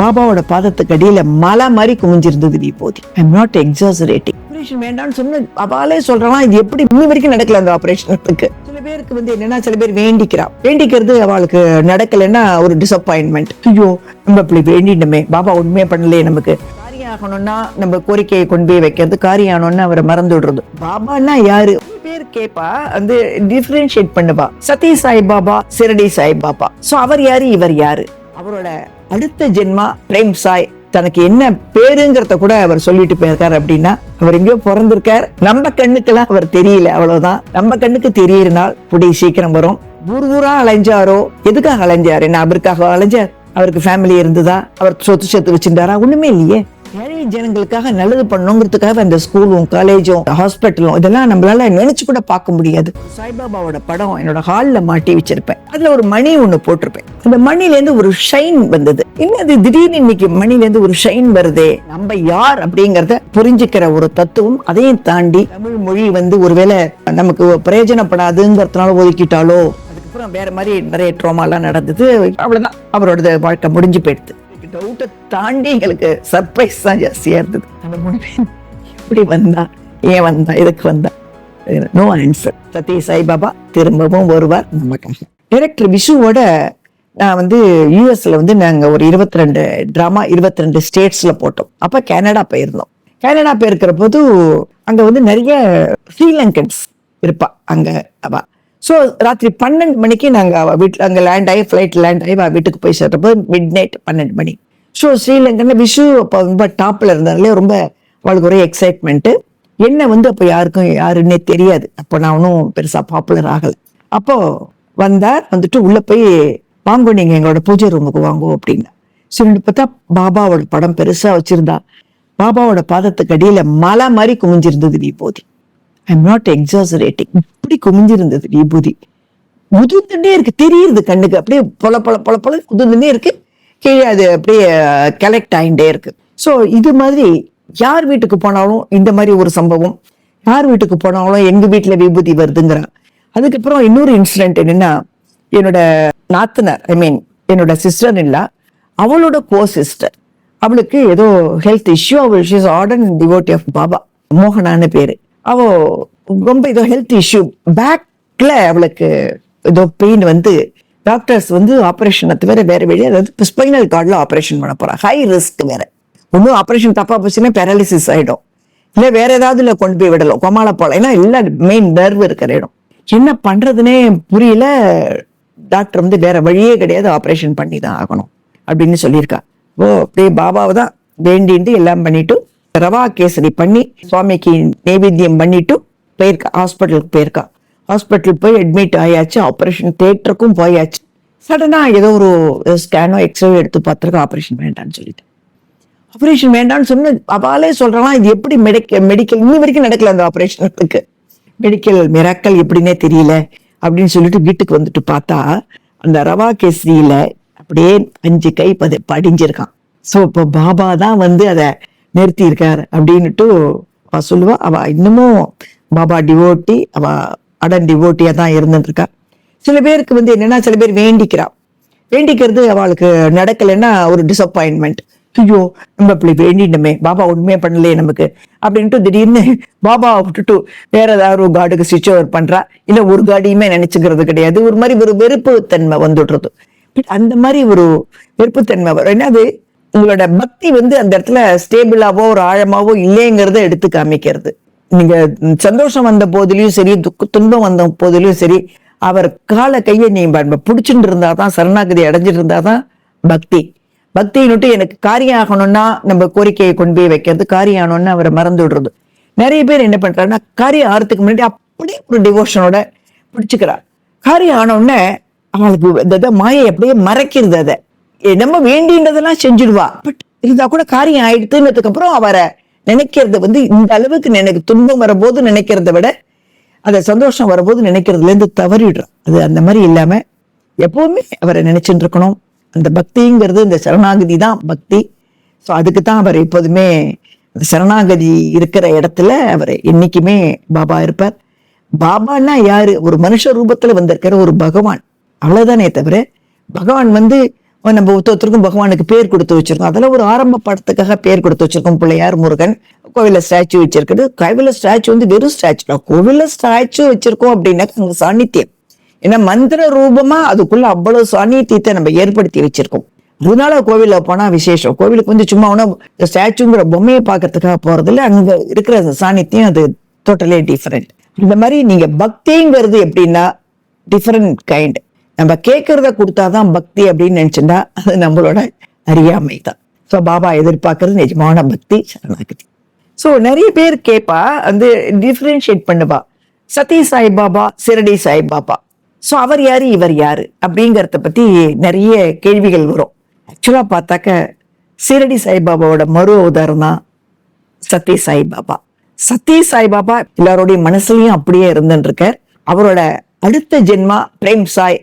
பாபாவோட பாதத்துக்கு அடியில மலை மாதிரி குமிஞ்சிருந்தது விபூதி I am not exaggerating operation வேண்டாம்னு சொன்ன அவாலே சொல்றான் இது எப்படி இன்னி வரைக்கும் நடக்கல அந்த ஆபரேஷனுக்கு சில பேருக்கு வந்து என்னன்னா சில பேர் வேண்டிக்கிறா. வேண்டிக்கிறது அவளுக்கு நடக்கலைன்னா ஒரு டிசப்பாயின்மெண்ட் ஐயோ நம்ம இப்படி வேண்டிட்டோமே பாபா உண்மையே பண்ணலையே நமக்கு. காரியம் ஆகணும்னா நம்ம கோரிக்கையை கொண்டு போய் வைக்கிறது காரியம் ஆகணும்னு அவரை மறந்து விடுறது. பாபான்னா யாரு? பேர் கேப்பா வந்து டிஃபரன்ஷியேட் பண்ணுவா. சத்ய சாய் பாபா சிரடி சாய் பாபா. சோ அவர் யாரு? இவர் யாரு? அவரோட அடுத்த ஜென்மா பிரேம் சாய். தனக்கு என்ன பேருங்கிறத கூட அவர் சொல்லிட்டு போயிருக்காரு அப்படின்னா அவர் எங்கேயோ பிறந்திருக்கார். நம்ம கண்ணுக்கெல்லாம் அவர் தெரியல அவ்வளவுதான். நம்ம கண்ணுக்கு தெரியற புடி சீக்கிரம் வரும். ஊர் ஊரா அலைஞ்சாரோ? எதுக்காக அலைஞ்சாரு? என்ன அவருக்காக அலைஞ்சார்? அவருக்கு ஃபேமிலி இருந்ததா? அவர் சொத்து சொத்து வச்சிருந்தாரா? ஒண்ணுமே இல்லையே. ஏழை ஜனங்களுக்காக நல்லது பண்ணணுங்கிறதுக்காக அந்த ஸ்கூலும் காலேஜும் ஹாஸ்பிட்டலும் இதெல்லாம் நம்மளால நினைச்சு கூட பார்க்க முடியாது. சாய்பாபாவோட படம் என்னோட ஹாலில் மாட்டி வச்சிருப்பேன். அதுல ஒரு மணி ஒன்று போட்டிருப்பேன். அந்த மணிலேருந்து ஒரு ஷைன் வந்தது. என்னது திடீர்னு இன்னைக்கு மணிலேருந்து ஒரு ஷைன் வருதே? நம்ம யார் அப்படிங்கிறத புரிஞ்சுக்கிற ஒரு தத்துவம் அதையும் தாண்டி தமிழ் மொழி வந்து ஒருவேளை நமக்கு பிரயோஜனப்படாதுங்கிறதுனால ஒதுக்கிட்டாலோ? அதுக்கப்புறம் வேற மாதிரி நிறைய ட்ரோமாலாம் நடந்தது. அவ்வளோதான் அவரோட வாழ்க்கை முடிஞ்சு போயிடுது. டவுட்டை தாண்டி எங்களுக்கு சர்ப்ரைஸ் தான் ஜாஸ்தியாக இருந்தது. அந்த மூணு பேர் எப்படி வந்தா? ஏன் வந்தா? எதுக்கு வந்தா? நோ ஆன்சர் சத்ய சாய்பாபா திரும்பவும் வருவார் நமக்கு. டைரக்டர் விஷுவோட நான் வந்து யூஎஸ்ல வந்து நாங்கள் ஒரு இருபத்தி ரெண்டு ட்ராமா இருபத்தி ரெண்டு ஸ்டேட்ஸ்ல போட்டோம். அப்போ கனடா போயிருந்தோம். கனடா போயிருக்கிற போது அங்கே வந்து நிறைய ஸ்ரீலங்கன்ஸ் இருப்பா. அங்கே அவள் ஸோ ராத்திரி பன்னெண்டு மணிக்கு நாங்க அவ வீட்டில் அங்க லேண்ட் ஆகி ஃப்ளைட் லேண்ட் ஆகி வீட்டுக்கு போய் சேர்றப்போ மிட் நைட் பன்னெண்டு மணி. ஸோ ஸ்ரீலங்கன்ல விஷு அப்போ ரொம்ப டாப்ல இருந்தாலே ரொம்ப அவளுக்கு ஒரே எக்ஸைட்மெண்ட் என்ன வந்து அப்போ யாருக்கும் யாருன்னே தெரியாது. அப்போ நான் ஒன்றும் பெருசா பாப்புலர் ஆகலை. அப்போ வந்தார் வந்துட்டு உள்ள போய் வாங்கோ நீங்க எங்களோட பூஜை ரூமுக்கு வாங்கோ அப்படின்னா. சரி பார்த்தா பாபாவோட படம் பெருசா வச்சிருந்தா. பாபாவோட பாதத்துக்கு அடியில மலை மாதிரி குமிஞ்சிருந்தது விபூதி ஐ எம் நாட் எக்ஸாசரேட்டிங் அப்படி குமிஞ்சிருந்தது விபூதி. உதிர்ந்துட்டே இருக்கு தெரியுது கண்ணுக்கு. அப்படியே பொல பொல பொல பொல உதிர்ந்துட்டே இருக்கு. கீழே அது அப்படியே கலெக்ட் ஆகிட்டே இருக்கு. ஸோ இது மாதிரி யார் வீட்டுக்கு போனாலும் இந்த மாதிரி ஒரு சம்பவம். யார் வீட்டுக்கு போனாலும் எங்க வீட்டுல விபூதி வருதுங்கிறான் அதுக்கப்புறம் இன்னொரு இன்சிடென்ட் என்னன்னா என்னோட நாத்தனார் ஐ மீன் என்னோட சிஸ்டர் இல்ல அவளோட கோ சிஸ்டர் அவளுக்கு ஏதோ ஹெல்த் இஷ்யூ அவள் she's ardent devotee of Baba மோகனான்னு பேரு. அவ ரொம்ப ஏதோ ஹெல்த் இஷ்யூ பேக்ல அவளுக்கு ஏதோ பெயின் வந்து டாக்டர்ஸ் வந்து ஆபரேஷனை தவிர வேற வழி அதாவது ஸ்பைனல் கார்டில் ஆப்ரேஷன் பண்ண போகிறான் ஹை ரிஸ்க் வேற. ஒன்றும் ஆப்ரேஷன் தப்பாக போச்சுன்னா பேரலிசிஸ் ஆகிடும் இல்லை வேற ஏதாவது இல்லை கொண்டு போய் விடலாம். கொமால போலாம் ஏன்னா இல்ல மெயின் நர்வு இருக்கிற இடம். என்ன பண்ணுறதுனே புரியல. டாக்டர் வந்து வேற வழியே கிடையாது. ஆப்ரேஷன் பண்ணி தான் ஆகணும். அப்படின்னு சொல்லியிருக்கா. ஓ அப்படியே பாபாவை தான் வேண்டின்ட்டு எல்லாம் பண்ணிட்டு ரவா கேசரி பண்ணி சுவாமிக்கு நைவேத்தியம் பண்ணிட்டு போயிருக்கா ஹாஸ்பிட்டலுக்கு போயிருக்கா. ஹாஸ்பிட்டல் போய் அட்மிட் ஆயாச்சு ஆபரேஷன் தேட்டருக்கும் போயாச்சு. சடனா ஏதோ ஒரு ஸ்கேனோ எக்ஸ்ரே எடுத்து பார்த்துருக்கா ஆபரேஷன் வேண்டாம்னு சொல்லிட்டு. ஆபரேஷன் வேண்டாம்னு சொன்ன அவாலே சொல்றான் இது எப்படி மெடிக்க மெடிக்கல் இன்னி வரைக்கும் நடக்கல அந்த ஆப்ரேஷனுக்கு மெடிக்கல் மிராக்கல் எப்படின்னே தெரியல அப்படின்னு சொல்லிட்டு வீட்டுக்கு வந்துட்டு பார்த்தா அந்த ரவா கேசரியில அப்படியே அஞ்சு கை பது படிஞ்சிருக்கான். சோ இப்போ பாபா தான் வந்து அதை நிறுத்தி அப்படின்ட்டு அப்படின்னுட்டு அவ சொல்லுவா. அவ இன்னமும் பாபா டிவோட்டி அவ அடன் டிவோட்டியா தான் இருந்துட்டு இருக்கா சில பேருக்கு வந்து என்னன்னா சில பேர் வேண்டிக்கிறா. வேண்டிக்கிறது அவளுக்கு நடக்கலைன்னா ஒரு டிசப்பாயின்மெண்ட் ஐயோ நம்ம இப்படி வேண்டிட்டோமே பாபா உண்மையே பண்ணலையே நமக்கு அப்படின்ட்டு திடீர்னு பாபாவை விட்டுட்டு வேற ஏதாவது ஒரு காடுக்கு சுவிட்ச் ஓவர் பண்றா. இல்ல ஒரு காடியுமே நினைச்சுக்கிறது கிடையாது. ஒரு மாதிரி ஒரு வெறுப்பு தன்மை வந்துடுறது. அந்த மாதிரி ஒரு வெறுப்புத்தன்மை வரும். என்னது? உங்களோட பக்தி வந்து அந்த இடத்துல ஸ்டேபிளாவோ ஒரு ஆழமாவோ இல்லைங்கிறத எடுத்து காமிக்கிறது. நீங்க சந்தோஷம் வந்த போதிலையும் சரி துக்க துன்பம் வந்த போதிலையும் சரி அவர் கால கையை நீ பிடிச்சிட்டு இருந்தாதான் சரணாகதி அடைஞ்சிட்டு இருந்தாதான் பக்தி. பக்தின்னுட்டு எனக்கு காரியம் ஆகணும்னா நம்ம கோரிக்கையை கொண்டு போய் வைக்கிறது காரியம் ஆகணும்னு அவரை மறந்து விடுறது. நிறைய பேர் என்ன பண்றாருன்னா காரியம் ஆறதுக்கு முன்னாடி அப்படியே ஒரு டிவோஷனோட பிடிச்சுக்கிறா காரியம் ஆன உடனே அவளுக்கு இந்த மாயை அப்படியே மறைக்கிறது அதை. நம்ம வேண்டின்றதெல்லாம் செஞ்சிடுவா. பட் இருந்தா கூட காரியம் ஆயிடுத்துன்னதுக்கு அப்புறம் அவரை நினைக்கிறத வந்து இந்த அளவுக்கு நினைக்க துன்பம் வரும்போது நினைக்கிறத விட அந்த சந்தோஷம் வரும்போது நினைக்கிறதுல இருந்து தவறிடுறோம். அது அந்த மாதிரி இல்லாம எப்பவுமே அவரை நினைச்சுட்டு இருக்கணும் அந்த பக்திங்கிறது இந்த சரணாகதி தான் பக்தி. ஸோ அதுக்கு தான் அவர் எப்போதுமே அந்த சரணாகதி இருக்கிற இடத்துல அவர் என்னைக்குமே பாபா இருப்பார். பாபான்னா யாரு? ஒரு மனுஷ ரூபத்துல வந்திருக்கிற ஒரு பகவான். அவ்வளவுதானே தவிர பகவான் வந்து நம்ம ஒருத்தருக்கும் பகவானுக்கு பேர் கொடுத்து வச்சிருக்கோம். அதில் ஒரு ஆரம்ப படத்துக்காக பேர் கொடுத்து வச்சிருக்கோம் பிள்ளையார் முருகன். கோவிலில் ஸ்டாச்சு வச்சிருக்குது. கோவில ஸ்டாச்சு வந்து வெறும் ஸ்டாச்சு கோவிலில் ஸ்டாச்சு வச்சிருக்கோம் அப்படின்னா அங்கே சாநித்தியம். ஏன்னா மந்திர ரூபமா அதுக்குள்ள அவ்வளவு சாநித்தியத்தை நம்ம ஏற்படுத்தி வச்சிருக்கோம். அதனால கோவில போனா விசேஷம். கோவிலுக்கு வந்து சும்மா ஒன்றும் ஸ்டாச்சுங்கிற பொம்மையை பார்க்கறதுக்காக போறதில்ல அங்க இருக்கிற சாநித்தியம் அது டோட்டலே டிஃப்ரெண்ட் இந்த மாதிரி நீங்க பக்திங்கிறது எப்படின்னா டிஃப்ரெண்ட் கைண்ட் நம்ம கேட்கறத கொடுத்தாதான் பக்தி அப்படின்னு நினைச்சுட்டா அது நம்மளோட அறியாமை தான் ஸோ பாபா எதிர்பார்க்கறது நிஜமான பக்தி சரணாகதி. ஸோ நிறைய பேர் கேட்பா வந்து டிஃப்ரென்ஷியேட் பண்ணுவா. சத்ய சாய் பாபா சிரடி சாய் பாபா. ஸோ அவர் யாரு இவர் யாரு? அப்படிங்கிறத பத்தி நிறைய கேள்விகள் வரும். ஆக்சுவலா பார்த்தாக்க சிரடி சாய்பாபாவோட மறு உதாரணம் தான் சத்ய சாய் பாபா. சத்ய சாய் பாபா எல்லாருடைய மனசுலயும் அப்படியே இருந்துட்டு இருக்கார். அவரோட அடுத்த ஜென்மா பிரேம் சாய்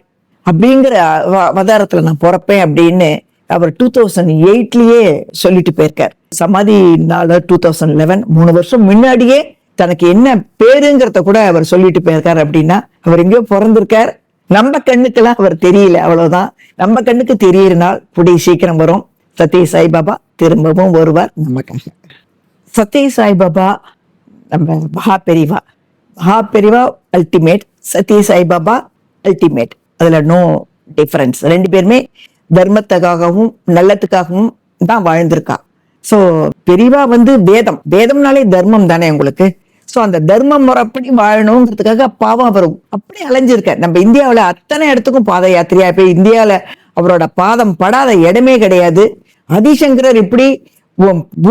அப்படிங்கிற அவ- அவதாரத்துல நான் பிறப்பேன் அப்படின்னு அவர் டூ தௌசண்ட் எயிட்லயே சொல்லிட்டு போயிருக்கார். சமாதி நாள் டூ தௌசண்ட் லெவன் மூணு வருஷம் முன்னாடியே தனக்கு என்ன பேருங்கிறத கூட அவர் சொல்லிட்டு போயிருக்கார் அப்படின்னா அவர் எங்கேயோ பிறந்திருக்கார். நம்ம கண்ணுக்கெல்லாம் அவர் தெரியல அவ்வளவுதான். நம்ம கண்ணுக்கு தெரியிற நாள் புடி சீக்கிரம் வரும். சத்ய சாய்பாபா திரும்பவும் வருவார். நமக்காக சத்ய சாய்பாபா நம்ம மகா பெரிவா மகா பெரிவா அல்டிமேட் சத்ய சாய்பாபா அல்டிமேட் அதுல நோ டிஃபரன்ஸ் ரெண்டு பேருமே தர்மத்துக்காகவும் நல்லத்துக்காகவும் தான் வாழ்ந்திருக்கா. ஸோ பெரிவா வந்து வேதம். வேதம்னாலே தர்மம் தானே உங்களுக்கு? ஸோ அந்த தர்மம் முறைப்படி வாழணுங்கிறதுக்காக பாவம் அவர் அப்படி அலைஞ்சிருக்க. நம்ம இந்தியாவில் அத்தனை இடத்துக்கும் பாத யாத்திரையா? போய் இந்தியாவில் அவரோட பாதம் படாத இடமே கிடையாது. ஆதிசங்கரர் இப்படி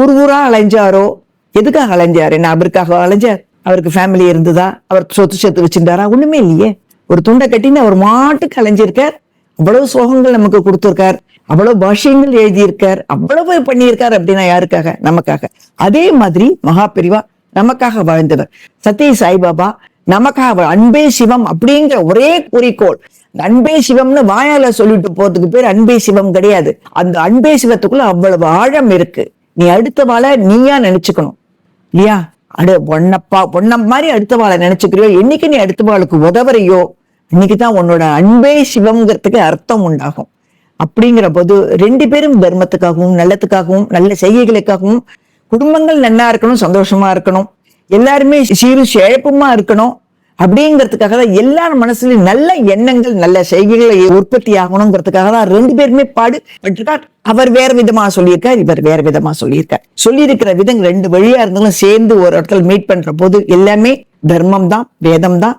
ஊர் ஊரா அலைஞ்சாரோ? எதுக்காக அலைஞ்சாரு? நான் அவருக்காக அலைஞ்சார் அவருக்கு ஃபேமிலி இருந்ததா? அவர் சொத்து சொத்து வச்சிருந்தாரா? ஒண்ணுமே இல்லையே. ஒரு துண்டை கட்டின்னு அவர் மாட்டுக்கு கலைஞ்சிருக்கார். அவ்வளவு சோகங்கள் நமக்கு கொடுத்துருக்கார். அவ்வளவு பாஷ்யங்கள் எழுதியிருக்கார். அவ்வளவு பண்ணியிருக்கார் அப்படின்னா யாருக்காக? நமக்காக. அதே மாதிரி மகா பிரிவா நமக்காக வாழ்ந்தவர். சத்ய சாய்பாபா நமக்காக அன்பே சிவம் அப்படிங்கிற ஒரே குறிக்கோள். அன்பே சிவம்னு வாயால சொல்லிட்டு போறதுக்கு பேர் அன்பே சிவம் கிடையாது. அந்த அன்பே சிவத்துக்குள்ள அவ்வளவு ஆழம் இருக்கு. நீ அடுத்த வாழ நீயா நினைச்சுக்கணும். இல்லையா? அடு ஒன்னப்பா ஒன்ன மாதிரி அடுத்தவாளை நினைச்சுக்கிறியோ? என்னைக்கு நீ அடுத்த உதவுறையோ? இன்னைக்கு தான் உன்னோட அன்பே சிவம்ங்கிறதுக்கு அர்த்தம் உண்டாகும். அப்படிங்கிற போது ரெண்டு பேரும் தர்மத்துக்காகவும் நல்லத்துக்காகவும் நல்ல செய்கைகளுக்காகவும் குடும்பங்கள் நல்லா இருக்கணும் சந்தோஷமா இருக்கணும். எல்லாருமே சீரும் செழப்புமா இருக்கணும். அப்படிங்கிறதுக்காக தான் எல்லார் மனசுலயும் நல்ல எண்ணங்கள் நல்ல செய்கைகளை உற்பத்தி ஆகணுங்கிறதுக்காக தான் ரெண்டு பேருமே பாடுபட்டிருக்கார் அவர் வேற விதமா சொல்லியிருக்கார் இவர் வேற விதமா சொல்லியிருக்கார். சொல்லியிருக்கிற விதம் ரெண்டு வழியா இருந்தாலும் சேர்ந்து ஒரு இடத்துல மீட் பண்ற போது எல்லாமே தர்மம் தான் வேதம் தான்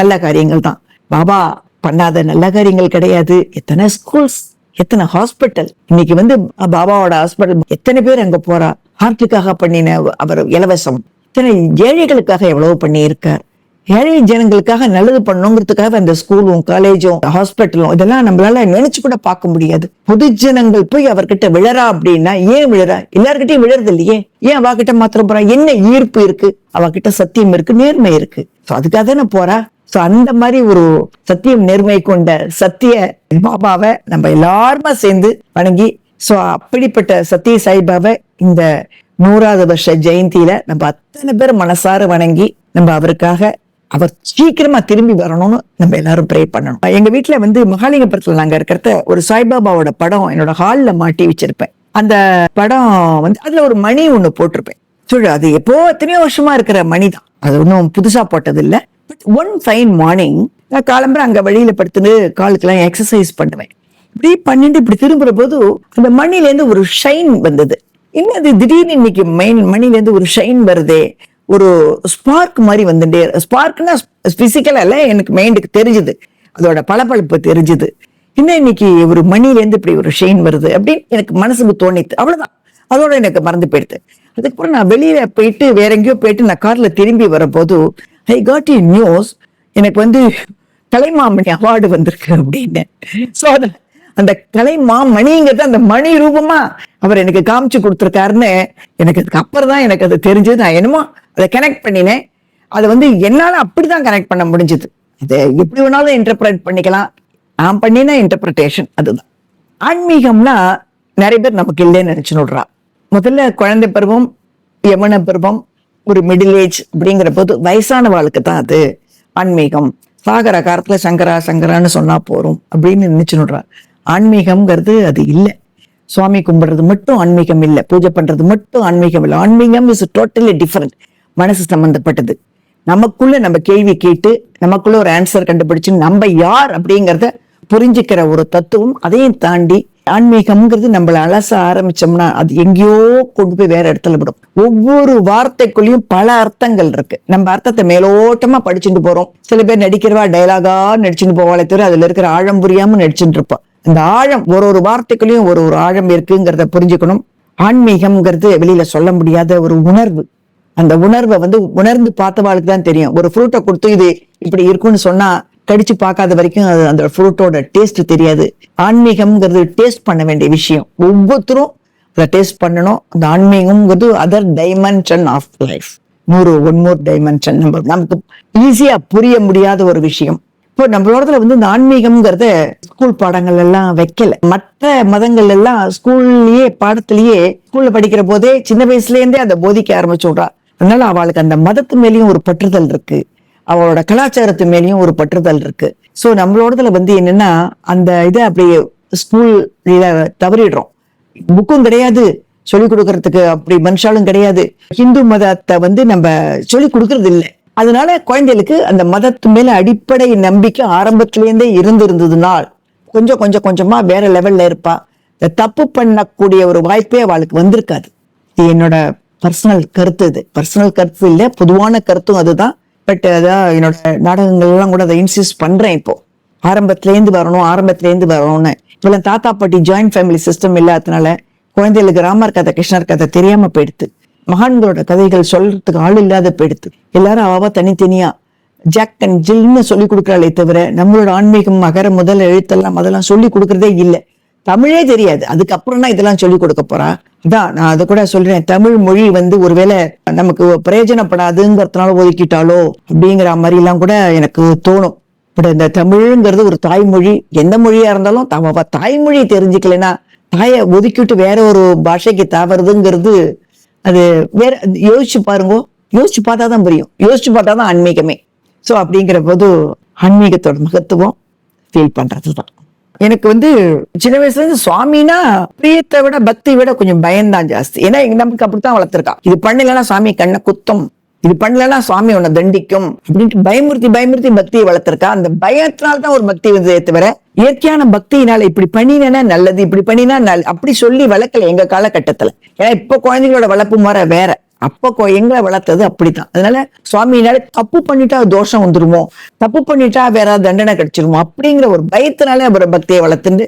நல்ல காரியங்கள் தான். பாபா பண்ணாத நல்ல காரியங்கள் கிடையாது. எத்தனை ஸ்கூல்ஸ் எத்தனை ஹாஸ்பிட்டல் இன்னைக்கு வந்து பாபாவோட ஹாஸ்பிட்டல் எத்தனை பேர் அங்க போறா? ஹார்ட்டுக்காக பண்ணின அவர் இலவசம். இத்தனை ஏழைகளுக்காக எவ்வளவு பண்ணியிருக்கார்? ஏழை ஜனங்களுக்காக நல்லது பண்ணணுங்கிறதுக்காக அந்த ஸ்கூலும் காலேஜும் ஹாஸ்பிட்டலும் இதெல்லாம் நம்மளால நினைச்சு கூட பார்க்க முடியாது. பொது ஜனங்கள் போய் அவர்கிட்ட விழறா அப்படின்னா ஏன் விழறா? எல்லார்கிட்டயும் விழறது இல்லையே. ஏன் அவகிட்ட மாத்திரம் போறா? என்ன ஈர்ப்பு இருக்கு? அவகிட்ட சத்தியம் இருக்கு நேர்மை இருக்கு. சோ அதுக்காக தானே போறா? சோ அந்த மாதிரி ஒரு சத்தியம் நேர்மை கொண்ட சத்திய பாபாவை நம்ம எல்லாருமா சேர்ந்து வணங்கி சோ அப்படிப்பட்ட சத்திய சாய்பாவை இந்த நூறாவது வருஷ ஜெயந்தியில நம்ம அத்தனை பேர் மனசார வணங்கி நம்ம அவருக்காக அவர் சீக்கிரமா திரும்பி வரணும்னு நம்ம எல்லாரும் ப்ரே பண்ணணும். எங்க வீட்டுல வந்து மகாலிங்கபுரத்துல நாங்க இருக்கிறத ஒரு சாய்பாபாவோட படம் என்னோட ஹால்ல மாட்டி வச்சிருப்பேன். அந்த படம் வந்து அதுல ஒரு மணி ஒண்ணு போட்டிருப்பேன். சொல்லு அது எப்போ எத்தனையோ வருஷமா இருக்கிற மணி தான். அது ஒன்றும் புதுசா போட்டது இல்லை பட் ஒன் ஃபைன் மார்னிங் நான் காலம்பர அங்க வழியில படுத்துட்டு காலுக்கெல்லாம் எக்ஸசைஸ் பண்ணுவேன். இப்படி பண்ணிட்டு இப்படி திரும்புற போது அந்த மணில இருந்து ஒரு ஷைன் வந்தது. என்னது திடீர்னு இன்னைக்கு மெயின் மணில இருந்து ஒரு ஷைன் வருதே? ஒரு ஸ்பார்க் மாதிரி வந்துட்டே ஸ்பார்க்னா பிசிக்கலா இல்லை எனக்கு மைண்டுக்கு தெரிஞ்சுது. அதோட பளபளப்பு தெரிஞ்சுது. என்ன இன்னைக்கு ஒரு மணில இருந்து இப்படி ஒரு ஷெயின் வருது அப்படின்னு எனக்கு மனசுக்கு தோணித்து அவ்வளவுதான். அதோட எனக்கு மறந்து போயிடுது. அதுக்கப்புறம் நான் வெளியில போயிட்டு வேற எங்கேயோ போயிட்டு நான் கார்ல திரும்பி வரும்போது ஐ காட் இ நியூஸ் எனக்கு வந்து கலைமாமணி அவார்டு வந்திருக்கு அப்படின்னு. ஸோ அதில் அந்த கலைமாமணிங்கிறது அந்த மணி ரூபமா அவர் எனக்கு காமிச்சு கொடுத்துருக்காருன்னு எனக்கு அதுக்கு அப்புறம் தான் எனக்கு அது தெரிஞ்சது. நான் என்னமோ அதை கனெக்ட் பண்ணினேன். அதை வந்து என்னால அப்படிதான் கனெக்ட் பண்ண முடிஞ்சது. இது எப்படி வேணாலும் இன்டர்பிரேட் பண்ணிக்கலாம். நான் பண்ணின இன்டர்பிரிட்டேஷன் அதுதான். ஆன்மீகம்னா நிறைய பேர் நமக்கு இல்லைன்னு நினைச்சு நோடுறா முதல்ல குழந்தை பருவம் யமன பருவம் ஒரு மிடில் ஏஜ் அப்படிங்கிற போது வயசானவாளுக்கு தான் அது ஆன்மீகம். சாகர காலத்துல சங்கரா சங்கரான்னு சொன்னா போறோம் அப்படின்னு நினைச்சு நோடுறா ஆன்மீகம்ங்கிறது அது இல்லை. சுவாமி கும்பிடுறது மட்டும் ஆன்மீகம் இல்லை. பூஜை பண்றது மட்டும் ஆன்மீகம் இல்லை. ஆன்மீகம் இஸ் டோட்டலி டிஃப்ரெண்ட் மனசு சம்பந்தப்பட்டது. நமக்குள்ள நம்ம கேள்வி கேட்டு நமக்குள்ள ஒரு ஆன்சர் கண்டுபிடிச்சு நம்ம யார் அப்படிங்கிறத புரிஞ்சுக்கிற ஒரு தத்துவம் அதையும் தாண்டி ஆன்மீகம்ங்கிறது நம்மள அலச ஆரம்பிச்சோம்னா அது எங்கேயோ கொண்டு போய் வேற இடத்துல விடும். ஒவ்வொரு வார்த்தைக்குள்ளேயும் பல அர்த்தங்கள் இருக்கு. நம்ம அர்த்தத்தை மேலோட்டமா படிச்சுட்டு போறோம். சில பேர் நடிக்கிறவா டைலாகா நடிச்சுட்டு போவாளே தவிர அதுல இருக்கிற ஆழம் புரியாம நடிச்சுட்டு இருப்போம் அந்த ஆழம் ஒரு ஒரு வார்த்தைக்குள்ளேயும் ஒரு ஒரு ஆழம் இருக்குங்கிறத புரிஞ்சுக்கணும். ஆன்மீகம்ங்கிறது வெளியில சொல்ல முடியாத ஒரு உணர்வு. அந்த உணர்வை வந்து உணர்ந்து பார்த்தவாளுக்கு தான் தெரியும். ஒரு ஃப்ரூட்டை கொடுத்து இது இப்படி இருக்கும்னு சொன்னா கடிச்சு பார்க்காத வரைக்கும் அது அந்த ஃப்ரூட்டோட டேஸ்ட் தெரியாது. ஆன்மீகம்ங்கிறது டேஸ்ட் பண்ண வேண்டிய விஷயம். ஒவ்வொருத்தரும் அதை டேஸ்ட் பண்ணணும். அந்த ஆன்மீகம்ங்கிறது அதர் டைமென்ஷன் ஆஃப் லைஃப் நூறு ஒன் மோர் டைமென்ஷன் நம்ம நமக்கு ஈஸியா புரிய முடியாத ஒரு விஷயம். இப்போ நம்மளோடதுல வந்து இந்த ஆன்மீகம்ங்கிறத ஸ்கூல் பாடங்கள் எல்லாம் வைக்கல. மற்ற மதங்கள் எல்லாம் ஸ்கூல்லயே பாடத்திலேயே ஸ்கூல்ல படிக்கிற போதே சின்ன வயசுல இருந்தே அதை போதிக்க ஆரம்பிச்சு விடுறா. அதனால அவளுக்கு அந்த மதத்து மேலேயும் ஒரு பற்றுதல் இருக்கு. அவளோட கலாச்சாரத்து மேலேயும் ஒரு பற்றுதல் இருக்கு. ஸோ நம்மளோடதுல வந்து என்னன்னா அந்த இதை அப்படியே ஸ்கூல்ல தவறிடுறோம். புக்கும் கிடையாது. சொல்லிக் கொடுக்கறதுக்கு அப்படி மனுஷாலும் கிடையாது. ஹிந்து மதத்தை வந்து நம்ம சொல்லி கொடுக்கறது இல்லை. அதனால குழந்தைகளுக்கு அந்த மதத்து மேல அடிப்படை நம்பிக்கை ஆரம்பத்திலேருந்தே இருந்திருந்ததுனால் கொஞ்சம் கொஞ்சம் கொஞ்சமா வேற லெவல்ல இருப்பா. இந்த தப்பு பண்ணக்கூடிய ஒரு வாய்ப்பே அவளுக்கு வந்திருக்காது. இது என்னோட பர்சனல் கருத்து இது. பர்சனல் கருத்து இல்லை பொதுவான கருத்தும் அதுதான். பட் அதான் என்னோட நாடகங்கள்லாம் கூட அதை இன்சிஸ்ட் பண்றேன் இப்போ. ஆரம்பத்துலேருந்து வரணும் ஆரம்பத்துலேருந்து வரணும்னு. இப்பெல்லாம் தாத்தா பாட்டி ஜாயிண்ட் ஃபேமிலி சிஸ்டம் இல்லாததுனால குழந்தைகளுக்கு ராமர் கதை கிருஷ்ணர் கதை தெரியாம போயிடுது. மகான்களோட கதைகள் சொல்றதுக்கு ஆள் இல்லாத போயிடுது. எல்லாரும் அவாவா தனித்தனியா. ஜாக் அண்ட் ஜில்னு சொல்லி கொடுக்குறாளே தவிர நம்மளோட ஆன்மீகம் மகர முதல் எழுத்தெல்லாம் அதெல்லாம் சொல்லி கொடுக்கறதே இல்லை. தமிழே தெரியாது. அதுக்கப்புறம் தான் இதெல்லாம் சொல்லி கொடுக்க போறா. அதான் நான் அதை கூட சொல்றேன். தமிழ் மொழி வந்து ஒருவேளை நமக்கு பிரயோஜனப்படாதுங்கிறதுனால ஒதுக்கிட்டாலோ அப்படிங்கிற மாதிரி எல்லாம் கூட எனக்கு தோணும். பட் இந்த தமிழ்ங்கிறது ஒரு தாய்மொழி. எந்த மொழியா இருந்தாலும் தம அவ தாய்மொழி தெரிஞ்சுக்கலைன்னா தாயை ஒதுக்கிட்டு வேற ஒரு பாஷைக்கு தாவறதுங்கிறது அது வேற யோசிச்சு பாருங்க. யோசிச்சு பார்த்தா தான் புரியும். யோசிச்சு பார்த்தா தான் ஆன்மீகமே. ஸோ அப்படிங்கிற போது ஆன்மீகத்தோட மகத்துவம் ஃபீல் பண்றதுதான். எனக்கு வந்து சின்ன வயசுல இருந்து சுவாமினா பிரியத்தை விட பக்தி விட கொஞ்சம் பயம்தான் ஜாஸ்தி. ஏன்னா எங்க நமக்கு அப்படித்தான் வளர்த்துருக்கா. இது பண்ணலன்னா சாமி கண்ணை குத்தும். இது பண்ணலன்னா சுவாமி உன்னை தண்டிக்கும். அப்படின்ட்டு பயமுறுத்தி பயமுறுத்தி பக்தியை வளர்த்திருக்கா. அந்த பயத்தினால்தான் ஒரு பக்தி வந்ததே தவிர இயற்கையான பக்தியினால இப்படி பண்ணினா நல்லது இப்படி பண்ணினா நல் அப்படி சொல்லி வளர்க்கல எங்க காலகட்டத்துல. ஏன்னா இப்ப குழந்தைங்களோட வளர்ப்பு முறை வேற. அப்போ எங்களை வளர்த்தது அப்படித்தான். அதனால சுவாமினால தப்பு பண்ணிட்டா தோஷம் வந்துருமோ? தப்பு பண்ணிட்டா வேற தண்டனை கிடைச்சிருமோ? அப்படிங்கிற ஒரு பயத்தினாலே அப்புறம் பக்தியை வளர்த்துட்டு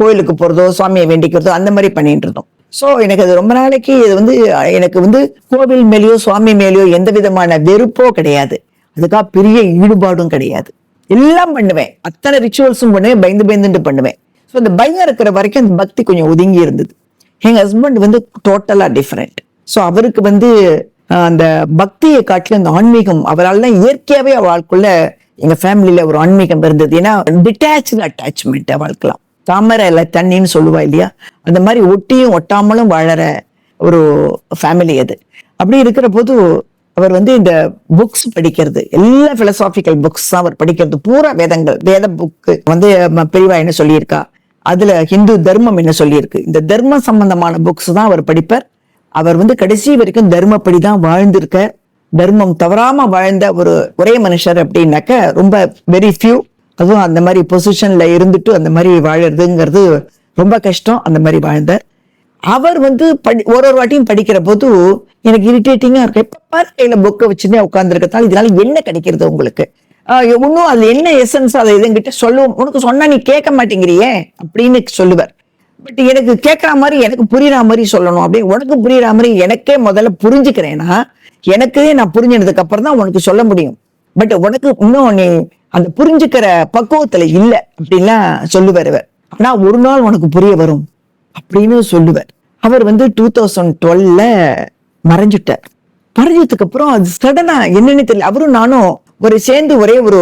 கோயிலுக்கு போறதோ சுவாமியை வேண்டிக்கிறதோ அந்த மாதிரி பண்ணிட்டு இருந்தோம். ஸோ எனக்கு அது ரொம்ப நாளைக்கு இது வந்து எனக்கு வந்து கோவில் மேலேயோ சுவாமி மேலேயோ எந்த விதமான வெறுப்போ கிடையாது. அதுக்காக பெரிய ஈடுபாடும் கிடையாது. எல்லாம் பண்ணுவேன். அத்தனை ரிச்சுவல்ஸும் பண்ணுவேன் பயந்து பயந்துட்டு பண்ணுவேன். ஸோ அந்த பயம் இருக்கிற வரைக்கும் அந்த பக்தி கொஞ்சம் ஒதுங்கி இருந்தது. எங்கள் ஹஸ்பண்ட் வந்து டோட்டலாக டிஃப்ரெண்ட் ஸோ அவருக்கு வந்து அந்த பக்தியை காட்டிலும் அந்த ஆன்மீகம் அவரால் தான் இயற்கையாகவே அவளுக்குள்ள எங்கள் ஃபேமிலியில் ஒரு ஆன்மீகம் இருந்தது. ஏன்னா டிட்டாச்சு அட்டாச்மெண்ட் அவளுக்குலாம் தாமரை இல்லை தண்ணின்னு சொல்லுவா இல்லையா? அந்த மாதிரி ஒட்டியும் ஒட்டாமலும் வாழற ஒரு ஃபேமிலி அது. அப்படி இருக்கிற போது அவர் வந்து இந்த புக்ஸ் படிக்கிறது எல்லா பிலசாபிக்கல் புக்ஸ் தான் அவர் படிக்கிறது. பூரா வேதங்கள் வேத புக்கு வந்து பிரிவா பெரியவா என்ன சொல்லியிருக்கா? அதுல ஹிந்து தர்மம் என்ன சொல்லியிருக்கு? இந்த தர்ம சம்பந்தமான புக்ஸ் தான் அவர் படிப்பார். அவர் வந்து கடைசி வரைக்கும் தர்மப்படி தான் வாழ்ந்திருக்க தர்மம் தவறாம வாழ்ந்த ஒரு ஒரே மனுஷர் அப்படின்னாக்க ரொம்ப வெரி ஃபியூ அதுவும் அந்த மாதிரி பொசிஷன்ல இருந்துட்டு அந்த மாதிரி வாழறதுங்கிறது ரொம்ப கஷ்டம் அந்த மாதிரி வாழ்ந்தார். அவர் வந்து படி ஒரு ஒரு வாட்டியும் படிக்கிற போது எனக்கு இரிட்டேட்டிங்கா இருக்கு. எப்ப பாரு கையில புக்கை வச்சுட்டே உட்காந்துருக்கத்தால் இதனால என்ன கிடைக்கிறது உங்களுக்கு? இன்னும் அது என்ன எசன்ஸ் அதை இதுங்கிட்ட சொல்லுவோம் உனக்கு சொன்னா நீ கேட்க மாட்டேங்கிறியே அப்படின்னு சொல்லுவார். பட் எனக்கு கேட்குற மாதிரி எனக்கு புரியுற மாதிரி சொல்லணும். அப்படி உனக்கு புரியுற மாதிரி எனக்கே முதல்ல புரிஞ்சுக்கிறேன்னா எனக்கு நான் புரிஞ்சதுக்கு அப்புறம் தான் உனக்கு சொல்ல முடியும். பட் உனக்கு இன்னும் நீ அந்த புரிஞ்சுக்கிற பக்குவத்துல இல்ல அப்படின்லாம் சொல்லுவார் இவர். ஆனா ஒரு நாள் உனக்கு புரிய வரும் அப்படின்னு சொல்லுவார். அவர் வந்து டூ தௌசண்ட் டுவெல்ல மறைஞ்சிட்டார். மறைஞ்சதுக்கு அப்புறம் அது சடனா என்னன்னு தெரியல. அவரும் நானும் ஒரு சேர்ந்து ஒரே ஒரு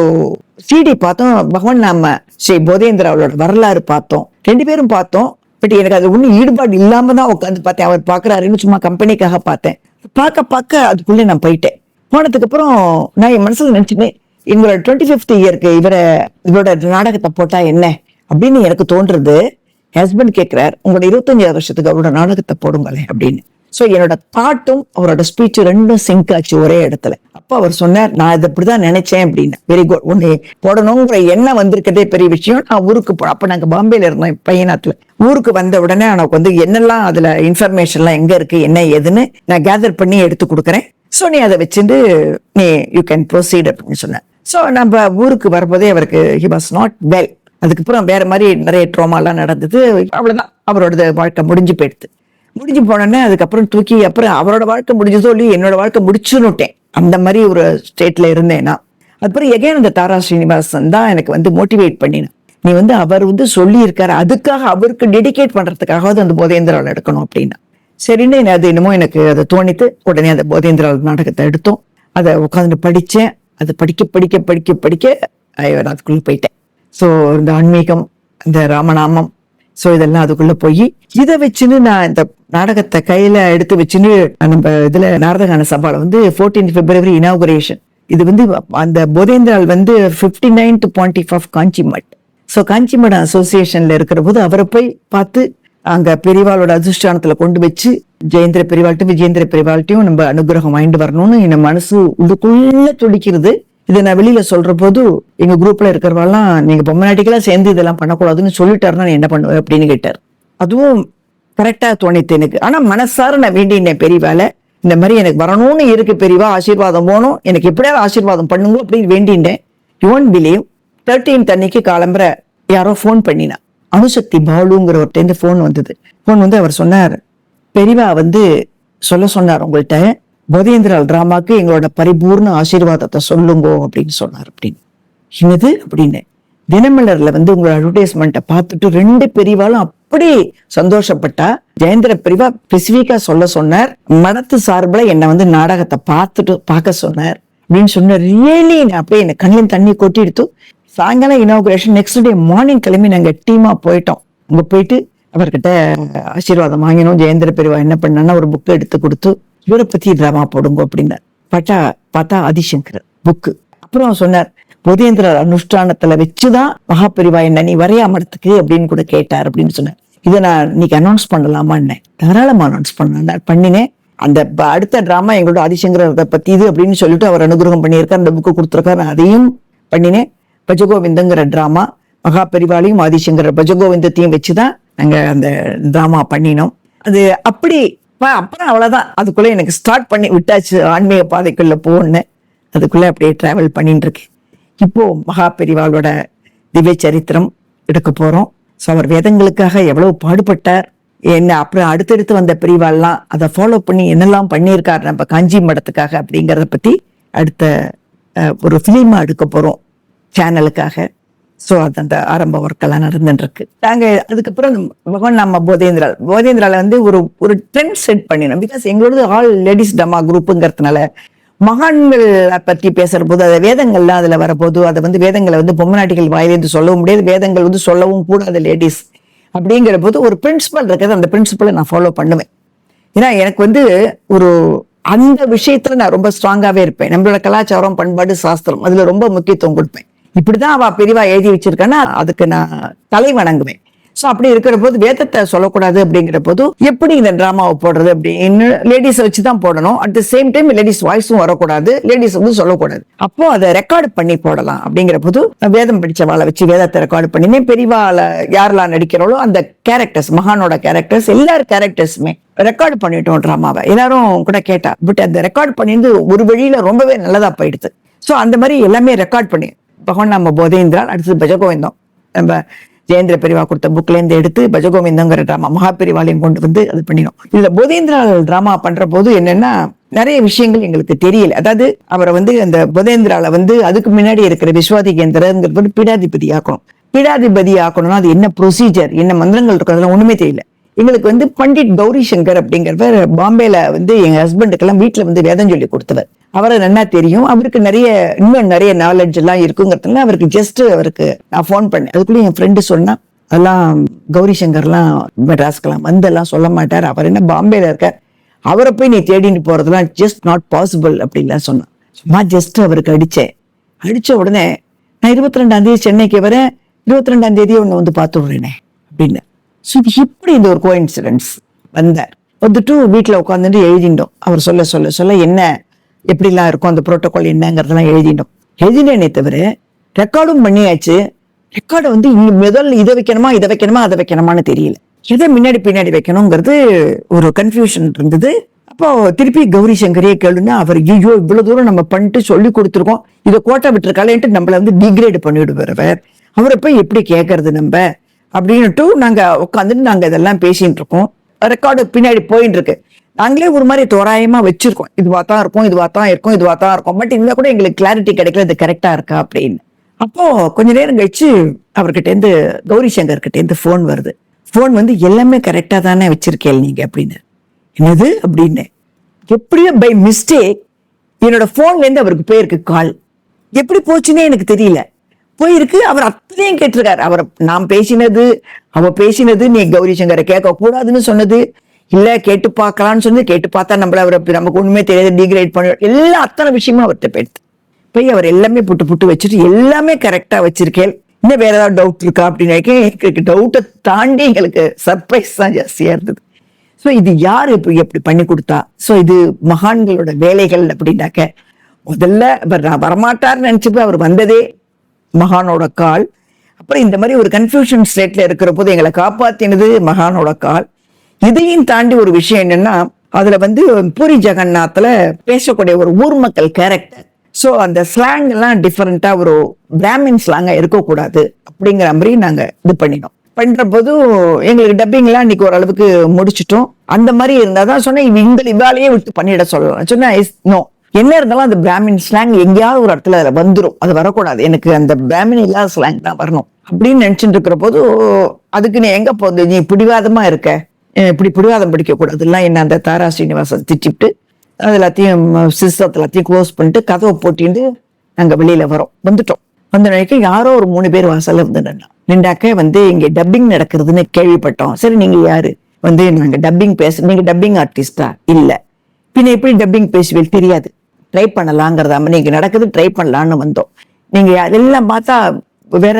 சிடி பார்த்தோம். பகவான் நாம ஸ்ரீ போதேந்திராவோட வரலாறு பார்த்தோம். ரெண்டு பேரும் பார்த்தோம். பட் எனக்கு அது ஒன்றும் ஈடுபாடு இல்லாமல் தான் உட்காந்து பார்த்தேன். அவர் பார்க்குறாருன்னு சும்மா கம்பெனிக்காக பார்த்தேன். பார்க்க பார்க்க அதுக்குள்ளே நான் போயிட்டேன். போனதுக்கு அப்புறம் நான் என் மனசுல நினச்சினேன் எங்களோட டுவெண்ட்டி ஃபிஃப்த் இயருக்கு இவரை இவரோட நாடகத்தை போட்டா என்ன அப்படின்னு எனக்கு தோன்றது ஹஸ்பண்ட் கேட்குறார் உங்களோட இருபத்தஞ்சாவது வருஷத்துக்கு அவரோட நாடகத்தை போடுங்களேன் அப்படின்னு. ஸோ என்னோட தாட்டும் அவரோட ஸ்பீச் ரெண்டும் சிங்க் ஆச்சு ஒரே இடத்துல. அப்போ அவர் சொன்னார் நான் இதை இப்படிதான் நினைச்சேன் அப்படின்னு. வெரி குட் உன்னை போடணுங்கிற எண்ணம் வந்திருக்கதே பெரிய விஷயம். நான் ஊருக்கு போ அப்போ நாங்கள் பாம்பேல இருந்தோம் பையனாத்துல. ஊருக்கு வந்த உடனே எனக்கு வந்து என்னெல்லாம் அதுல இன்ஃபர்மேஷன்லாம் எங்க இருக்கு? என்ன ஏதுன்னு நான் கேதர் பண்ணி எடுத்து கொடுக்குறேன். ஸோ நீ அதை வச்சுட்டு நீ யூ கேன் ப்ரொசீட் அப்படின்னு சொன்னேன் ஸோ நம்ம ஊருக்கு வரும்போதே அவருக்கு ஹி வாஸ் நாட் வெல் அதுக்கப்புறம் வேற மாதிரி நிறைய ட்ரோமாலாம் நடந்தது. அவ்வளோதான் அவரோட வாழ்க்கை முடிஞ்சு போயிடுது. முடிஞ்சு போனோன்னே அதுக்கப்புறம் தூக்கி அப்புறம் அவரோட வாழ்க்கை முடிஞ்சதோ இல்லையோ என்னோட வாழ்க்கை முடிச்சுன்னுட்டேன். அந்த மாதிரி ஒரு ஸ்டேட்ல இருந்தேன்னா அதுக்கப்புறம் எகைன் அந்த தாரா ஸ்ரீனிவாசன் தான் எனக்கு வந்து மோட்டிவேட் பண்ணினேன். நீ வந்து அவர் வந்து சொல்லியிருக்காரு அதுக்காக அவருக்கு டெடிகேட் பண்றதுக்காகவாவது அந்த போதேந்திராவில் எடுக்கணும் அப்படின்னா. சரின்னு என்ன அது என்னமோ எனக்கு அதை தோணித்து உடனே அந்த போதேந்திரால் நாடகத்தை எடுத்தோம். அதை உட்காந்து படிச்சேன் அதை படிக்க படிக்க படிக்க படிக்க அதுக்குள்ளே போயிட்டேன். ஸோ இந்த ஆன்மீகம் இந்த ராமநாமம் ஸோ இதெல்லாம் அதுக்குள்ள போய் இதை வச்சுன்னு நான் இந்த நாடகத்தை கையில எடுத்து வச்சுன்னு நம்ம இதுல நாரதகான சபால வந்து 14 பிப்ரவரி இனாகுரேஷன் இது வந்து அந்த போதேந்திரால் வந்து fifty ninth point of Kanchi Mutt. So Kanchi Mutt அசோசியேஷன்ல இருக்கிற போது அவரை போய் பார்த்து அங்க பெரியவாளோட அதிர்ஷ்டானத்துல கொண்டு வச்சு ஜெயந்திர பெரியவாள்கிட்ட விஜேந்திர பெரியவாள்கிட்டையும் நம்ம அனுகிரகம் வாங்கிட்டு வரணும்னு என் மனசு உள்ளுக்குள்ள துடிக்கிறது. இதை நான் வெளியில சொல்ற போது எங்க குரூப்ல இருக்கிறவெல்லாம் நீங்க பொம்மநாட்டிக்கெல்லாம் சேர்ந்து இதெல்லாம் பண்ணக்கூடாதுன்னு சொல்லிட்டாருன்னா நான் என்ன பண்ணுவேன் அப்படின்னு கேட்டார். அதுவும் கரெக்டா தோணித்து எனக்கு. ஆனா மனசார நான் வேண்டினேன் பெரியவால இந்த மாதிரி எனக்கு வரணும்னு இருக்கு பெரியவா ஆசீர்வாதம் போகணும். எனக்கு எப்படியாவது ஆசீர்வாதம் பண்ணுங்க அப்படின்னு வேண்டினேன் யுவன் பிலீவ் தேர்ட்டீன் அன்னைக்கு காலம்புற யாரோ ஃபோன் பண்ணினா. அணுசக்தி பாலுங்கிறவர்கிட்ட ஃபோன் வந்தது. ஃபோன் வந்து அவர் சொன்னார் பெரியவா வந்து சொல்ல சொன்னார் உங்கள்கிட்ட போதேந்திரால் டிராமாக்கு எங்களோட பரிபூர்ண ஆசீர்வாதத்தை சொல்லுங்கோ அப்படின்னு சொன்னார் அப்படின்னு. என்னது அப்படின்னு. தினமலர்ல வந்து உங்களோட அட்வர்டைஸ்மெண்ட்டை பார்த்துட்டு ரெண்டு பெரிவாலும் அப்படி சந்தோஷப்பட்டா ஜெயந்திர பிரிவா ஸ்பெசிஃபிக்கா சொல்ல சொன்னார். மனத்து சார்பில் என்னை வந்து நாடகத்தை பார்த்துட்டு பார்க்க சொன்னார். அப்படின்னு சொன்ன ரியலி அப்படியே என்னை கண்ணில் தண்ணி கொட்டி எடுத்து சாயங்காலம் இனாகுரேஷன் நெக்ஸ்ட் டே மார்னிங் கிளம்பி நாங்கள் டீமாக போயிட்டோம். அங்கே போயிட்டு அவர்கிட்ட ஆசீர்வாதம் வாங்கினோம். ஜெயந்திர பெரியவா என்ன பண்ணான்னா ஒரு புக்கு எடுத்து கொடுத்து இவரை பத்தி டிராமா போடுங்க அப்படின்னார். பார்த்தா பார்த்தா ஆதிசங்கர் புக்கு அப்புறம் சொன்னார் புதேந்திரர் அனுஷ்டானத்துல வச்சுதான் மகாபெரிவா என்ன நீ வரையா மரத்துக்கு அப்படின்னு கூட கேட்டார் அப்படின்னு சொன்னார். இதை நான் இன்னைக்கு அனௌன்ஸ் பண்ணலாமான்னு தாராளமா அனௌன்ஸ் பண்ண பண்ணினேன். அந்த ப- அடுத்த டிராமா எங்களோட ஆதிசங்கரத்தை பத்தி இது அப்படின்னு சொல்லிட்டு அவர் அனுகிரகம் பண்ணியிருக்கார். அந்த புக்கு கொடுத்துருக்காரு. நான் அதையும் பண்ணினேன். பஜகோவிந்தங்கிற டிராமா மகாபெரிவாலையும் ஆதிசங்கர பஜகோவிந்தத்தையும் வச்சுதான் நாங்க அந்த டிராமா பண்ணினோம். அது அப்படி அப்புறம் அவ்வளோதான் அதுக்குள்ளே எனக்கு ஸ்டார்ட் பண்ணி விட்டாச்சு ஆன்மீக பாதைக்குள்ளே போனேன் அதுக்குள்ளே அப்படியே ட்ராவல் பண்ணிட்டு இருக்கேன். இப்போது மகா பெரிவாளோட திவ்ய சரித்திரம் எடுக்க போகிறோம் ஸோ அவர் வேதங்களுக்காக எவ்வளோ பாடுபட்டார் என்ன அப்புறம் அடுத்தடுத்து வந்த பிரிவாள்லாம் அதை ஃபாலோ பண்ணி என்னெல்லாம் பண்ணியிருக்காரு நம்ம காஞ்சி மடத்துக்காக அப்படிங்கிறத பற்றி அடுத்த ஒரு ஃபிலிமா எடுக்க போகிறோம் சேனலுக்காக ஸோ அது அந்த ஆரம்ப ஒர்க்கெல்லாம் நடந்துட்டு நாங்கள் அதுக்கப்புறம் பகவான் நம்ம போதேந்திரால் போதேந்திரால வந்து ஒரு ஒரு ட்ரெண்ட் செட் பண்ணினோம். பிகாஸ் எங்களோட ஆல் லேடிஸ் டமா குரூப்புங்கிறதுனால மகான்களை பற்றி பேசுற போது அதை வேதங்கள்லாம் அதில் வரபோது அதை வந்து வேதங்களை வந்து பொம்மநாட்டிகள் வாயிலிருந்து சொல்லவும் முடியாது வேதங்கள் வந்து சொல்லவும் கூடாது லேடிஸ் அப்படிங்கிற போது ஒரு பிரின்சிபல் இருக்குது அந்த பிரின்சிபலை நான் ஃபாலோ பண்ணுவேன். ஏன்னா எனக்கு வந்து ஒரு அந்த விஷயத்துல நான் ரொம்ப ஸ்ட்ராங்காகவே இருப்பேன். நம்மளோட கலாச்சாரம் பண்பாடு சாஸ்திரம் அதில் ரொம்ப முக்கியத்துவம் கொடுப்பேன். இப்படிதான் அவ பிரிவா எழுதி வச்சிருக்கான்னா அதுக்கு நான் தலை வணங்குவேன். சோ அப்படி இருக்கிற போது வேதத்தை சொல்லக்கூடாது அப்படிங்கிற போது எப்படி இந்த டிராமாவை போடுறது அப்படின்னு லேடிஸ் வச்சு தான் போடணும். At the same time ladies வாய்ஸும் வரக்கூடாது. லேடிஸ் வந்து சொல்லக்கூடாது. அப்போ அதை ரெக்கார்ட் பண்ணி போடலாம் அப்படிங்கிற போது வேதம் படிச்சவாளை வச்சு வேதத்தை ரெக்கார்ட் பண்ணினேன். பெரியவாள யாரெல்லாம் நடிக்கிறாளோ அந்த கேரக்டர்ஸ் மகானோட கேரக்டர்ஸ் எல்லார் கேரக்டர்ஸுமே ரெக்கார்ட் பண்ணிட்டோம் டிராமாவை எல்லாரும் கூட கேட்டா பட் அந்த ரெக்கார்ட் பண்ணிருந்து ஒரு வழியில ரொம்பவே நல்லதா போயிடுது. சோ அந்த மாதிரி எல்லாமே ரெக்கார்ட் பண்ணி பகவான் நம்ம போதேந்திரால் அடுத்தது பஜகோவிந்தம். நம்ம ஜெயேந்திர பெரிவா கொடுத்த புக்லேருந்து எடுத்து பஜகோவிந்தங்கிற டிராமா மகாபெரிவாலையும் கொண்டு வந்து அது பண்ணிடும் இதுல போதேந்திரா டிராமா பண்ற போது என்னன்னா நிறைய விஷயங்கள் எங்களுக்கு தெரியல. அதாவது அவரை வந்து அந்த போதேந்திரால வந்து அதுக்கு முன்னாடி இருக்கிற விஸ்வாதிகேந்திரங்கிறது வந்து பீடாதிபதி ஆக்கணும். பீடாதிபதி ஆக்கணும்னா அது என்ன ப்ரொசீஜர் என்ன மந்திரங்கள் இருக்கிறதுலாம் ஒண்ணுமே தெரியல. எங்களுக்கு வந்து பண்டிட் கௌரி சங்கர் அப்படிங்கிறவர் பாம்பேல வந்து எங்க ஹஸ்பண்டுக்கெல்லாம் வீட்டுல வந்து வேதம் சொல்லி கொடுத்தவர். அவரை நல்லா தெரியும். அவருக்கு நிறைய இன்னும் நிறைய நாலேஜ் எல்லாம் இருக்குங்கிறதுனால அவருக்கு ஜஸ்ட் அவருக்கு நான் ஃபோன் பண்ணேன். அதுக்குள்ளே என் ஃப்ரெண்டு சொன்னா அதெல்லாம் கௌரி சங்கர்லாம் மெட்ராஸ்க்கெல்லாம் வந்தெல்லாம் சொல்ல மாட்டார். அவர் என்ன பாம்பேல இருக்கார் அவரை போய் நீ தேடிட்டு போறதெல்லாம் ஜஸ்ட் நாட் பாசிபிள் அப்படின்லாம் சொன்னான். சும்மா ஜஸ்ட் அவருக்கு அடித்தேன். அடித்த உடனே நான் இருபத்தி ரெண்டாம் தேதி சென்னைக்கு வரேன். இருபத்தி ரெண்டாம் தேதி ஒன்று வந்து பார்த்து விடுறேனே அப்படின்னு. ஸோ இது எப்படி இந்த ஒரு கோ இன்சிடென்ட்ஸ் வந்தார். வந்துட்டு வீட்டில் உட்காந்துட்டு எழுதிட்டோம். அவர் சொல்ல சொல்ல சொல்ல என்ன எப்படிலாம் இருக்கும் அந்த புரோட்டோகால் என்னங்கிறதெல்லாம் எழுதிட்டோம் எழுதினேனே தவிர ரெக்கார்டும் பண்ணியாச்சு. ரெக்கார்டை வந்து இங்க முதல்ல இதை வைக்கணுமா இதை வைக்கணுமா அதை வைக்கணுமான்னு தெரியல. எதை முன்னாடி பின்னாடி வைக்கணுங்கிறது ஒரு கன்ஃபியூஷன் இருந்தது. அப்போ திருப்பி கௌரி சங்கரையே கேளுன்னா அவர் ஐயோ இவ்வளவு தூரம் நம்ம பண்ணிட்டு சொல்லி கொடுத்துருக்கோம். இதை கோட்டை விட்டுருக்காளேன்ட்டு நம்மள வந்து டிகிரேட் பண்ணிவிடுவார் அவர். அவரை போய் எப்படி கேட்கறது நம்ம? அப்படின்ட்டு நாங்கள் உட்காந்துட்டு நாங்கள் இதெல்லாம் பேசிட்டு இருக்கோம். ரெக்கார்டு பின்னாடி போயின்னு இருக்கு. நாங்களே ஒரு மாதிரி தோராயமா வச்சிருக்கோம். இதுவா தான் இருக்கும் இதுவா தான் இருக்கும் இதுவா தான் இருக்கும். பட் இந்த கூட எங்களுக்கு கிளாரிட்டி கிடைக்கல இது கரெக்டா இருக்கா அப்படின்னு. அப்போ கொஞ்ச நேரம் கழிச்சு அவர்கிட்ட இருந்து கௌரி சங்கர் கிட்ட இருந்து ஃபோன் வருது. ஃபோன் வந்து எல்லாமே கரெக்டா தானே வச்சிருக்கேன் நீங்க அப்படின்னு. என்னது அப்படின்னு. எப்படியோ பை மிஸ்டேக் என்னோட போன்ல இருந்து அவருக்கு போயிருக்கு கால் எப்படி போச்சுன்னே எனக்கு தெரியல. போயிருக்கு அவர் அத்தனையும் கேட்டிருக்காரு. அவர் நாம் பேசினது அவ பேசினது நீ கௌரி சங்கரை கேட்க கூடாதுன்னு சொன்னது. இல்ல கேட்டு பார்க்கலாம்னு சொல்லி கேட்டு பார்த்தா நம்மள அவர் நமக்கு ஒண்ணுமே தெரியாது டிகிரேட் பண்ண எல்லா அத்தனை விஷயமும் அவர்கிட்ட போயிடுது. போய் அவர் எல்லாமே புட்டு புட்டு வச்சுட்டு எல்லாமே கரெக்டா வச்சிருக்கேன். இன்னும் வேற ஏதாவது டவுட் இருக்கா அப்படின்னு எங்களுக்கு டவுட்டை தாண்டி எங்களுக்கு சர்ப்ரைஸ் தான் ஜாஸ்தியா இருந்தது. ஸோ இது யார் இப்போ எப்படி பண்ணி கொடுத்தா? ஸோ இது மகான்களோட வேலைகள் அப்படின்னாக்க முதல்ல அவர் நான் வரமாட்டார்னு நினைச்சப்ப அவர் வந்ததே மகானோட கால். அப்புறம் இந்த மாதிரி ஒரு கன்ஃபியூஷன் ஸ்டேட்ல இருக்கிற போது எங்களை காப்பாத்தினது மகானோட கால். இதையும் தாண்டி ஒரு விஷயம் என்னன்னா அதுல வந்து பூரி ஜெகநாத்ல பேசக்கூடிய ஒரு ஊர் மக்கள் கேரக்டர் ஸோ அந்த ஸ்லாங் எல்லாம் டிஃபரெண்டா ஒரு பிராமின் ஸ்லாங்கா இருக்கக்கூடாது அப்படிங்கிற மாதிரி நாங்க இது பண்ணினோம். பண்ற போது எங்களுக்கு டப்பிங்லாம் இன்னைக்கு ஓரளவுக்கு முடிச்சிட்டோம். அந்த மாதிரி இருந்தாதான் சொன்னேன் இவ இந்த இவாலேயே விட்டு பண்ணிட சொல்லலாம். சொன்னா நோ என்ன இருந்தாலும் அந்த பிராமின் ஸ்லாங் எங்கேயாவது ஒரு இடத்துல அதில் வந்துடும் அது வரக்கூடாது. எனக்கு அந்த பிராமின் இல்லாத ஸ்லாங் தான் வரணும். அப்படின்னு நினைச்சிட்டு இருக்கிற போது அதுக்கு நீ எங்க போகுது நீ பிடிவாதமா இருக்க. இப்படி பிடிவாதம் படிக்கக்கூடாதுலாம் என்ன அந்த தாரா ஸ்ரீனிவாசன் திட்டிவிட்டு அது எல்லாத்தையும் சிஸ்டத்தை எல்லாத்தையும் க்ளோஸ் பண்ணிட்டு கதவை போட்டிட்டு நாங்கள் வெளியில் வரோம். வந்துட்டோம். வந்த நினைக்க யாரோ ஒரு மூணு பேர் வாசலில் வந்து நின்னா நின்றாக்க வந்து இங்கே டப்பிங் நடக்கிறதுன்னு கேள்விப்பட்டோம். சரி நீங்கள் யாரு? வந்து நாங்கள் டப்பிங் பேச நீங்கள் டப்பிங் ஆர்டிஸ்டா இல்லை. பின்ன எப்படி டப்பிங் பேசுவீல் தெரியாது. ட்ரை பண்ணலாங்கிறதா நீங்கள் நடக்குது ட்ரை பண்ணலான்னு வந்தோம். நீங்கள் எல்லாம் பார்த்தா வேற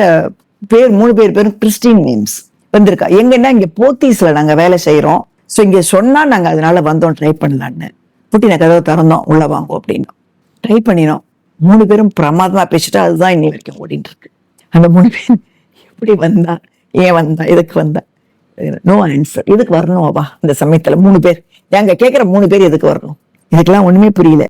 பேர் மூணு பேர் பேரும் கிறிஸ்டின் நேம்ஸ் வந்திருக்கா? எங்கன்னா இங்க போத்தீஸ்ல நாங்க வேலை செய்யறோம் ஸோ இங்க சொன்னா நாங்க அதனால வந்தோம் ட்ரை பண்ணலான்னு. புட்டின கதவை திறந்தோம் உள்ள வாங்கும் அப்படின்னு. ட்ரை பண்ணினோம். மூணு பேரும் பிரமாதமா பேசிட்டா அதுதான் இன்னி வரைக்கும் ஓடிட்டு இருக்கு அந்த மூணு பேர் எப்படி வந்தா? ஏன் வந்தா? எதுக்கு வந்தா? நோ ஆன்சர் எதுக்கு வரணும் அவா? அந்த சமயத்துல மூணு பேர். நாங்க கேட்கிற மூணு பேர் எதுக்கு வரணும்? இதுக்கெல்லாம் ஒண்ணுமே புரியல.